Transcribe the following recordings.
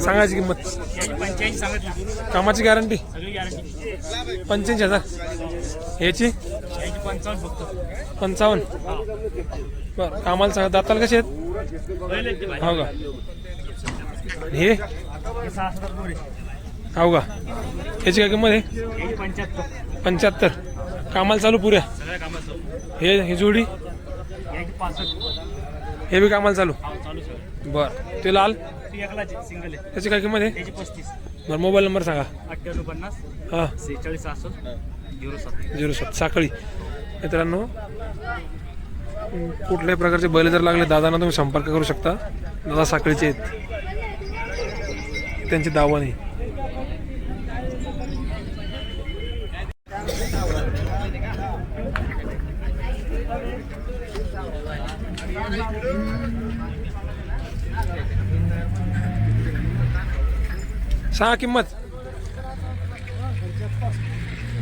सांगायची किंमत. कामाची गॅरंटी पंच्याऐंशी हजार. याची? पंचावन्न. बरं कामाला सांगा. दाताला कसे आहेत? हो का? हे? हो का? याची काय किंमत आहे? पंच्याहत्तर. कामाला चालू पुऱ्या. हे हे जोडी? हे बी कामाला चालू? बरं. ते लाल? सिंगल आहे त्याची काय किंमत आहे? त्याची पस्तीस. बरं मोबाईल नंबर सांगा. अठ्ठ्याण्णव पन्नास हां. सेहेचाळीस सहासष्ट झिरो सात. झिरो सात. साखळी. मित्रांनो कुठल्याही प्रकारचे बैल जर लागले दादांना तुम्ही संपर्क करू शकता. दादा साखळीचे आहेत. त्यांची दावा नाही सांगा किंमत.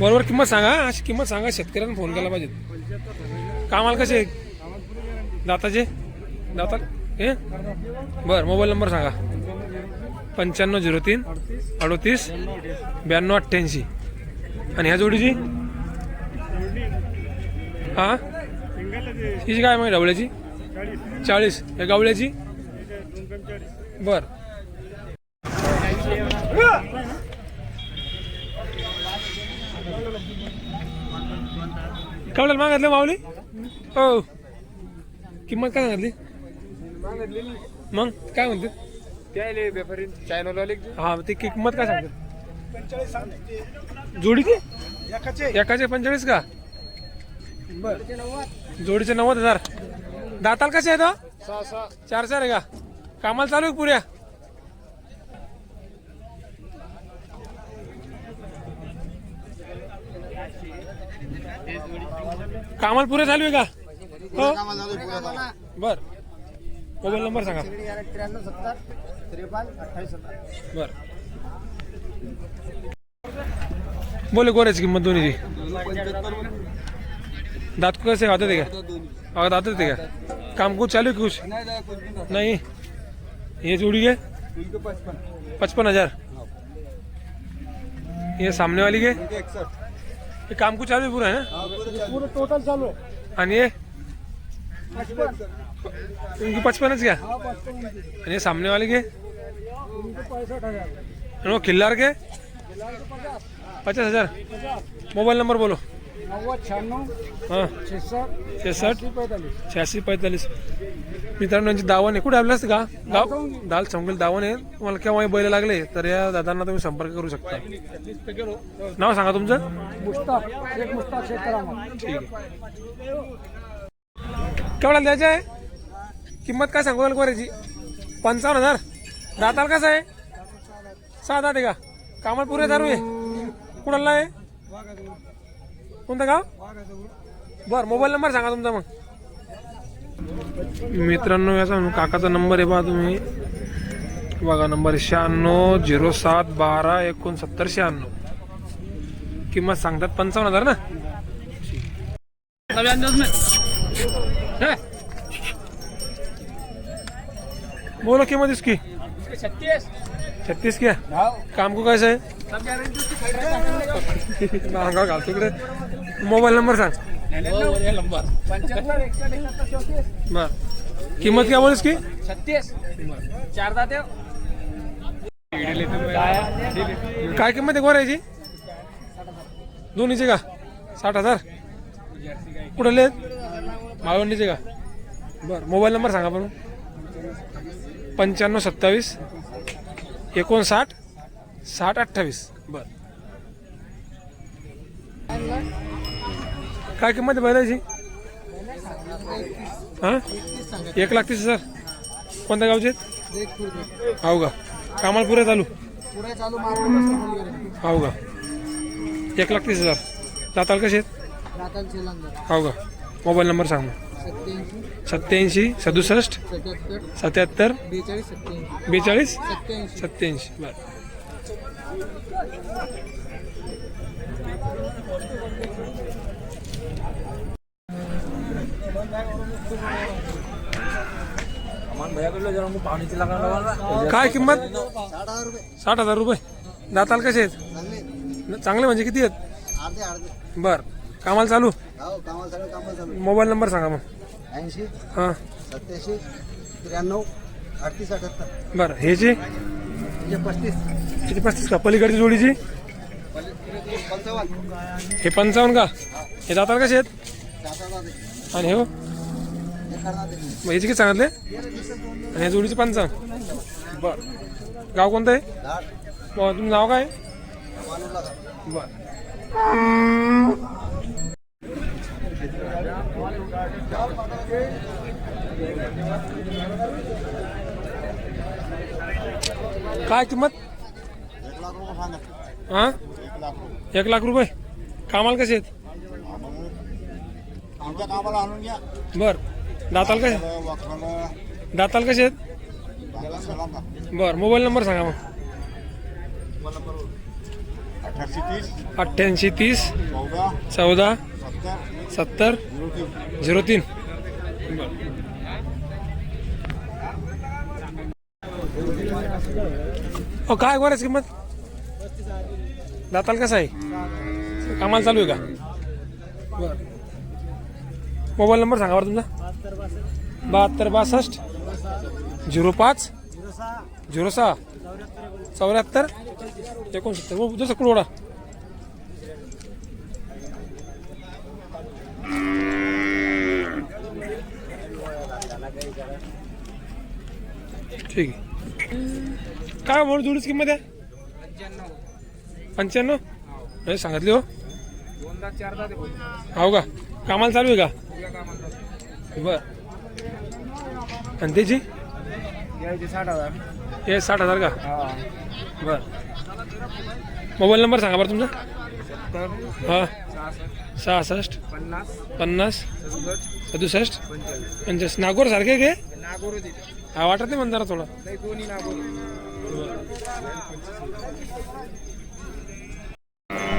बरोबर किंमत सांगा अशी किंमत सांगा शेतकऱ्यांना फोन केला पाहिजे. कामाला कसे? दाताचे? दाता हे? बरं मोबाईल नंबर सांगा. पंच्याण्णव झिरो तीन अडोतीस ब्याण्णव अठ्ठ्याऐंशी. आणि ह्या जोडीची? हां? हिची काय माहिती ढवळ्याची चाळीस. या गावळ्याची बर. केवढ्याला मागितलं माऊली? हो. किंमत काय सांगितली मग काय म्हणते? त्याले व्यापारी चायनावाले हा ते किंमत काय सांगते? जोडीची? एकाचे पंचेचाळीस का? बर जोडीचे नव्वद हजार. दाताल कसे आहेत हो? चार चार आहे का? कामाला चालू आहे पुऱ्या? कामाला पुरे चालू आहे का? हो? बर. मोबाईल नंबर सांगा. त्र्याण्णव सत्तर त्रेपन्न अठ्ठावीस बर. बोले गोऱ्याची किंमत दोन्हीची दात कसे हातात आहे का हा दातात आहे का काम कुछ चालू कुछ? नहीं। ये जोड़ी के पचपन हज़ार। ये सामने वाली के? ये काम कुछ चालू है पूरा है ना? पूर्ण टोटल चालू आहे आणि ये? इनकी पचपनच क्या? हा पचपन आणि ये सामने वाले के? वो खिल्लार के? पचास। हज़ार। मोबाइल नंबर बोलो। नव्वद शहाण्णव हां. छेसष्ट छेसष्ट पैंतालीस. शहाऐंशी पैंतालीस. मित्रांनो यांची दावण आहे. कुठे आपल्या असतं का गाव? दाल चौंगल दावण आहे. तुम्हाला केव्हाही बैल लागले तर या दादांना तुम्ही संपर्क करू शकता. नाव सांगा तुमचं? मुस्ताक शेख मुस्ताक शेख करामा ठीक आहे. केवढ्याला द्यायचं आहे किंमत काय सांगू कोऱ्याची पंचावन्न हजार. दाताल कसं आहे? सहा दात आहे का? कामाला पुरे दारू आहे. कुणाला आहे? कोणतं गाव? बर मोबाईल नंबर सांगा तुमचा मग. मित्रांनो याचा काकाचा नंबर आहे बघा तुम्ही. बघा नंबर आहे शहाण्णव झिरो सात बारा एकोणसत्तर शहाण्णव. किंमत सांगतात पंचावन्न हजार ना? बोलो कीमत इसकी. छत्तीस छत्तीस क्या काम को कैसे? है महंगा घालतो इकडे मोबाईल नंबर सांग. पंच्याहत्तर एकसष्ट एकाहत्तर चौतीस बर. किंमत क्या बोल इसकी छत्तीस. चार दाते काय किंमत आहे गोऱ्याची? दोन्हीचे का? साठ हजार. कुठले माळवंडीचे का? बर मोबाईल नंबर सांगा पण पंच्याण्णव सत्तावीस एकोणसाठ साठ अठ्ठावीस. बर. काय किंमत आहे बैलाची? हां? एक लाख तीस हजार. कोणत्या गावचे आहेत? हो का? कामाला पुरे चालू. हो का? एक लाख तीस हजार. दाताल कसे आहेत? हो का? मोबाईल नंबर सांग मग. सत्याऐंशी सदुसष्ट सत्याहत्तर बेचाळीस सत्त्याऐंशी बेचाळीस सत्याऐंशी. बरं. काय किंमत? साठ हजार रुपये. दाताल कसे आहेत? चांगले. चांगले म्हणजे किती आहेत? अर्धे अर्धे. बर. कामाला चालू? हो कामाला चालू मोबाईल नंबर सांगा मग. ऐंशी हां. सत्याऐंशी त्र्याण्णव अडतीस अठ्याहत्तर. बरं. ह्याची? पस्तीस. किती पस्तीस का? पलीकडची जोडीची? पंचावन्न. हे पंचावन्न का? हे दाताल कसे आहेत? आणि हे. हो. मग ह्याचे किती सांगितले? आणि ह्या जोडीचे पंचावन्न बर. गाव कोणतं आहे? मग तुमचं नाव काय? बर. काय किंमत? सांगा. हां? एक लाख रुपये. कामाला कसे आहेत? आमच्या कामाला आणून घ्या. बर. दाताल कसे दाताल कसे आहेत? बर मोबाईल नंबर सांगा मग. अठराशे तीस. अठ्ठ्याऐंशी तीस. चौदा. चौदा. सत्तर. सत्तर. झिरो तीन. झिरो तीन. ओ काय गोऱ्याच किंमत? दाताल कसं आहे? कामाला चालू आहे का? बर. मोबाईल नंबर सांगा बरं तुमचा. बहात्तर बासष्ट. झिरो पाच. झिरो सहा. चौऱ्याहत्तर. एकोणसत्तर. दुसरं कुठं ठीक आहे. काय म्हणून जोडीच किंमत आहे? पंच्याण्णव. नाही सांगितली हो. हो का? कामाला चालू आहे का? बर आणि त्याची? साठ हजार. हे साठ हजार का? बर मोबाईल नंबर सांगा बरं तुमचा. हां. सहासष्ट. पन्नास. पन्नास. सदुसष्ट. पंचाळीस नागोर सारखे घे हा? वाटत नाही म्हणताना थोडा दोन्ही नागोर.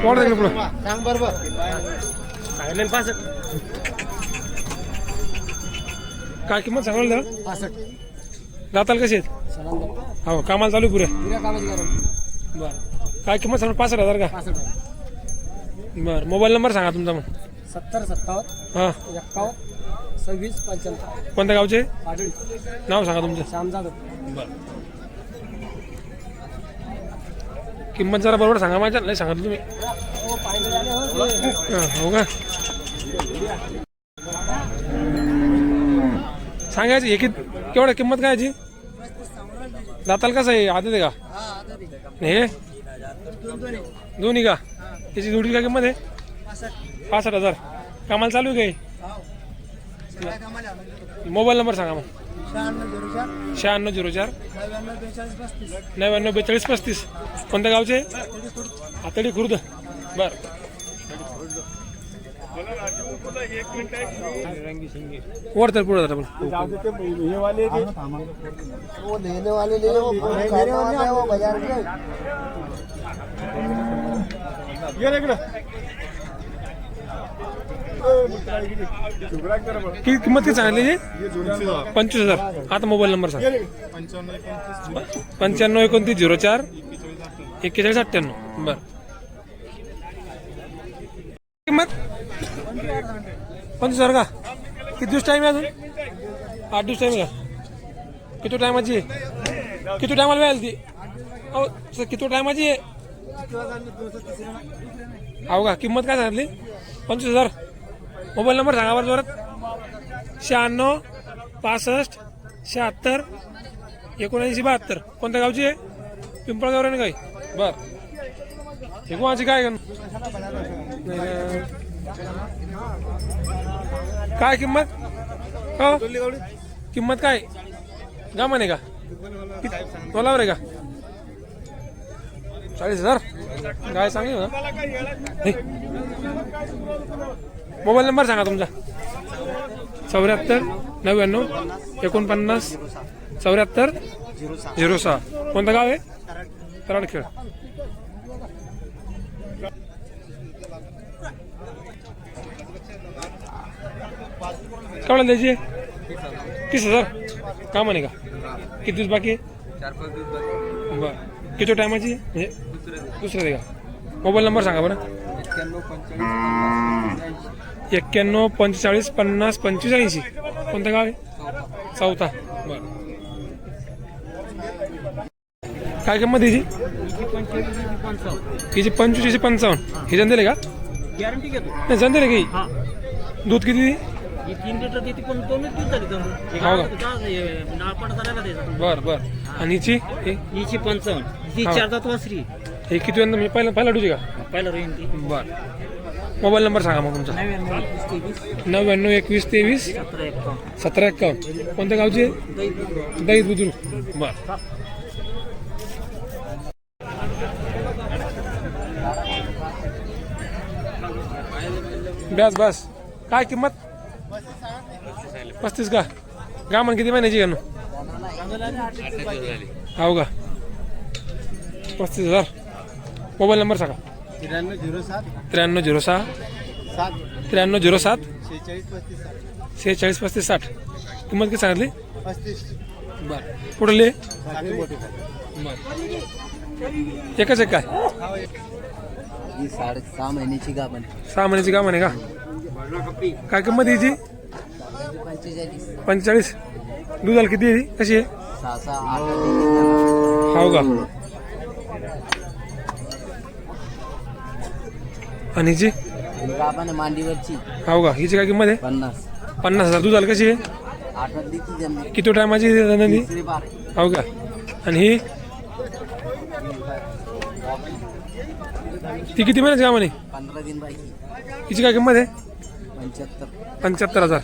पुढं. सांग बरोबर पासष्ट काय किंमत सांगाल पासष्ट. जाताल कसे आहेत? सलाम हो कामाला चालू पुरे. पुऱ्या कामाची गरज बरं. काय किंमत सांगा पासष्ट हजार का? पासष्ट बरं मोबाईल नंबर सांगा तुमचा मग. सत्तर सत्तावन्न हां. एक्कावन्न सव्वीस पंच्याण्णव कोणत्या गावचे? नाव सांगा तुमचं. श्याम जाधव. बरं. किंमत जरा बरोबर सांगा माझ्या. नाही सांगा तुम्ही. हो पाहिजे झाले हो ते. हां, हो का? सांगायची हे कित केवढ्या किंमत काय याची ते का. आणि हे का? याची जोडी काय किंमत हज़ार. कामाला चालू. काही? मोबाईल नंबर सांगा मग. शहाण्णव झिरो चार. नव्याण्णव बेचाळीस पस्तीस पस्तीस. कोणत्या गावचे? आतडी खुर्द. बर. तर पुढे जाता वो लेने वाले ले वो खाने वाले है, वो बाजार के किती किंमत किती सांगितली पंचवीस हजार. आता मोबाईल नंबर सांग. पंच्याण्णव एकोणतीस झिरो चार एक्केचाळीस अठ्ठ्याण्णव. बर. पंचवीस हजार का? किती दिवस टाईम आहे अजून? आठ दिवस टाईम आहे का? किती टायमाची किती टायमाला वेळ ती? अहो सर, किती टायमाची आहे? अहो का किंमत काय सांगितली? पंचवीस हजार. मोबाईल नंबर सांगा बरं जोरात. शहाण्णव पासष्ट शहात्तर एकोणऐंशी बहात्तर. कोणत्या गावची आहे? पिंपळगाव काय बर. हे काय नाही काय किंमत? हो? किंमत काय? का म्हणे का? तोलावर आहे का? चाळीस हजार? काय हे. मोबाईल नंबर सांगा तुमचा. चौऱ्याहत्तर नव्याण्णव एकोणपन्नास चौऱ्याहत्तर झिरो सहा. कोणतं गाव आहे? कराडखेड केवढा द्यायची तीस हजार. का म्हणे का? किती दिवस बाकी बरं. किती टायमाची? म्हणजे दुसरं आहे का? मोबाईल नंबर सांगा बरं. एक्क्याण्णव पंचेचाळीस पन्नास पन्नास पंचेचाळीस. कोणतं गाव आहे? चौथा. बरं. काय किंमत हिची? हिची पंचवीसशे पंचावन्न. हे जण दिले का? गॅरंटी घेतो. नाही जण दिले की हा? दूध किती ही तीन लिटर देते पण दोनच दिवस झाले तर हो का? नाळपाट करायला द्यायचा बर बर. आणि हिची? हे? हिची पंचावन्न. हा. चार दात वासरी. हे किती वेळा मी पहिला पहिला डुजी का? पहिला ती. बर. मोबाईल नंबर सांगा मग तुमचा. नव्याण्णव एकवीस तेवीस. नव्याण्णव एकवीस तेवीस सतरा एकावन्न. सतरा एक्कावन्न कोणत्या गावची आहे? दही बुद्रुक. बर. बस बस. काय किंमत? पस्तीस का? गामन किती महिन्याची घेणं हो का? पस्तीस हजार. मोबाईल नंबर सांगा. त्र्याण्णव झिरो सात. त्र्याण्णव झिरो सहा. सात. त्र्याण्णव झिरो सात. शेहेचाळीस पस्तीस सात सेहेचाळीस पस्तीस साठ. किंमत किती सांगितली? पस्तीस. बरं. मोठी. एकच एक काय? ही साडे सहा महिन्याची गाभण सहा महिन्याची का? म्हणे का काय किंमत याची पंचेचाळीस. दुधाला किती आहे? कशी आहे? हाव का? आणि हिची? मांडीवरची हाव का? हिची काय किंमत आहे? पन्नास. पन्नास हजार. दुधाला कशी आहे? किती टायमाची नंदी हाव का? आणि ही? ती किती महिन्याची का म्हणे? पंधरा दिन बाकी हिची काय किंमत आहे? पंच्याहत्तर. पंच्याहत्तर हजार.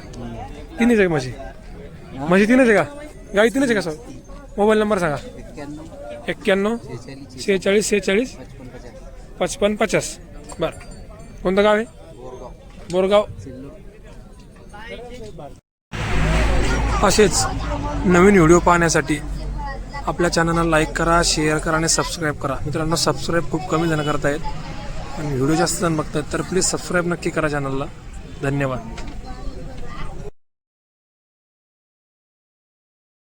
तीनच आहे म्हशी म्हशी तीनच आहे का? गाई तीनच आहे का सर? मोबाईल नंबर सांगा. एक्क्याण्णव सेहेचाळीस सेहेचाळीस पचपन पचास. बरं. कोणतं गाव आहे? बोरगाव. असेच नवीन व्हिडिओ पाहण्यासाठी आपल्या चॅनलला लाईक करा शेअर करा आणि सबस्क्राईब करा. मित्रांनो सबस्क्राईब खूप कमी जण करतायत. आणि व्हिडिओ जास्त जण बघतायत तर प्लीज सबस्क्राईब नक्की करा चॅनलला. धन्यवाद.